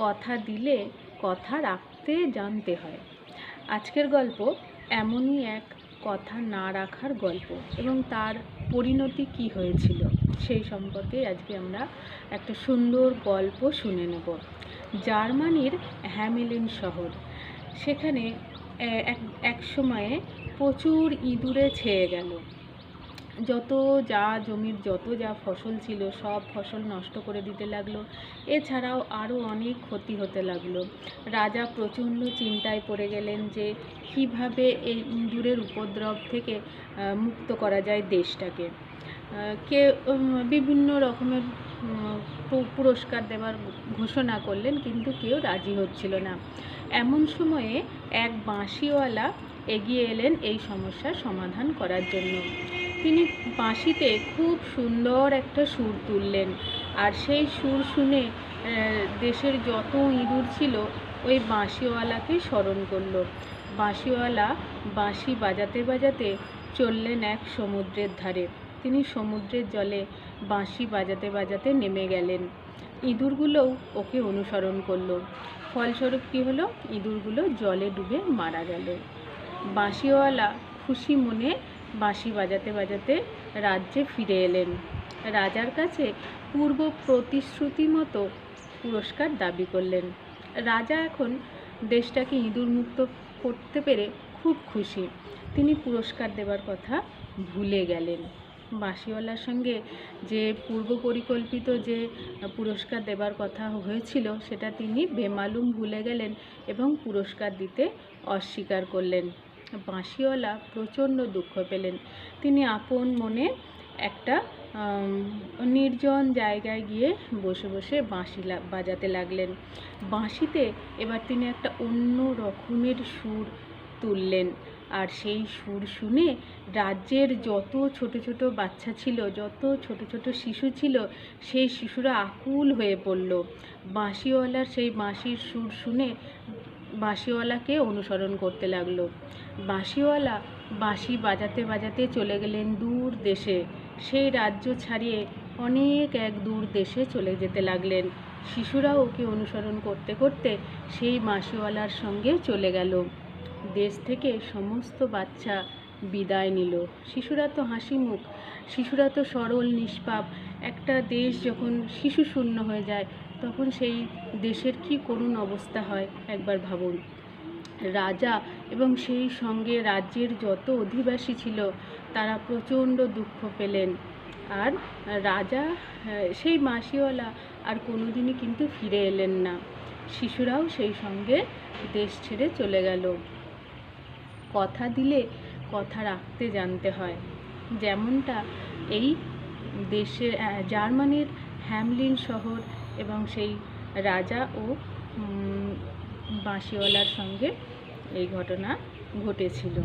কথা দিলে কথা রাখতে জানতে হয়। আজকের গল্প এমনই এক কথা না রাখার গল্প এবং তার পরিণতি কি হয়েছিল সেই সম্পর্কে আজকে আমরা একটা সুন্দর গল্প শুনে নেব। জার্মানির হ্যামিলিন শহর। সেখানে এক এক সময়ে প্রচুর ইঁদুরে ছেয়ে গেল। যত যা জমির যত যা ফসল ছিল, সব ফসল নষ্ট করে দিতে লাগল। এছাড়াও আরও অনেক ক্ষতি হতে লাগল। রাজা প্রচণ্ড চিন্তায় পড়ে গেলেন যে, কীভাবে এই ইঁদুরের উপদ্রব থেকে মুক্ত করা যায় দেশটাকে। কে বিভিন্ন রকমের পুরস্কার দেওয়ার ঘোষণা করলেন, কিন্তু কেউ রাজি হচ্ছিল না। এমন সময়ে এক বাঁশিওয়ালা এগিয়ে এলেন এই সমস্যার সমাধান করার জন্য। তিনি বাঁশিতে খুব সুন্দর একটা সুর তুললেন। আর সেই সুর শুনে দেশের যত ইঁদুর ছিল, ওই বাঁশিওয়ালাকে স্মরণ করল। বাঁশিওয়ালা বাঁশি বাজাতে বাজাতে চললেন এক সমুদ্রের ধারে। তিনি সমুদ্রের জলে বাঁশি বাজাতে বাজাতে নেমে গেলেন। ইঁদুরগুলোও ওকে অনুসরণ করল। ফলস্বরূপ কী হলো? ইঁদুরগুলো জলে ডুবে মারা গেল। বাঁশিওয়ালা খুশি মনে বাঁশি বাজাতে বাজাতে রাজ্যে ফিরে এলেন। রাজার কাছে পূর্ব প্রতিশ্রুতি মতো পুরস্কার দাবি করলেন। রাজা এখন দেশটাকে ইঁদুর মুক্ত করতে পেরে খুব খুশি। তিনি পুরস্কার দেবার কথা ভুলে গেলেন। বাঁশিওয়ালার সঙ্গে যে পূর্ব পরিকল্পিত যে পুরস্কার দেবার কথা হয়েছিল, সেটা তিনি বেমালুম ভুলে গেলেন এবং পুরস্কার দিতে অস্বীকার করলেন। বাঁশিওয়ালা প্রচণ্ড দুঃখ পেলেন। তিনি আপন মনে একটা নির্জন জায়গায় গিয়ে বসে বসে বাঁশি বাজাতে লাগলেন। বাঁশিতে এবার তিনি একটা অন্য রকমের সুর তুললেন। আর সেই সুর শুনে রাজ্যের যত ছোট ছোট বাচ্চা ছিল, যত ছোট ছোট শিশু ছিল, সেই শিশুরা আকুল হয়ে পড়ল। বাঁশিওয়ালার সেই বাঁশির সুর শুনে বাঁশিওয়ালাকে অনুসরণ করতে লাগল। বাঁশিওয়ালা বাঁশি বাজাতে বাজাতে চলে গেলেন দূর দেশে। সেই রাজ্য ছাড়িয়ে অনেক এক দূর দেশে চলে যেতে লাগলেন। শিশুরা ওকে অনুসরণ করতে করতে সেই বাঁশিওয়ালার সঙ্গে চলে গেল। দেশ থেকে সমস্ত বাচ্চা বিদায় নিল। শিশুরা তো হাসি মুখ শিশুরা তো সরল, নিষ্পাপ। একটা দেশ যখন শিশু শূন্য হয়ে যায় তখন সেই দেশের কি করুণ অবস্থা হয় একবার ভাবুন। রাজা এবং সেই সঙ্গে রাজ্যের যত অধিবাসী ছিল, তারা প্রচণ্ড দুঃখ পেলেন। আর রাজা, সেই মাসিওয়ালা আর কোনোদিনই কিন্তু ফিরে এলেন না। শিশুরাও সেই সঙ্গে দেশ ছেড়ে চলে গেল। কথা দিলে কথা রাখতে জানতে হয়। যেমনটা এই দেশের জার্মানির হ্যামলিন শহর এবং সেই রাজা ও বাঁশিওয়ালার সঙ্গে এই ঘটনা ঘটেছিল।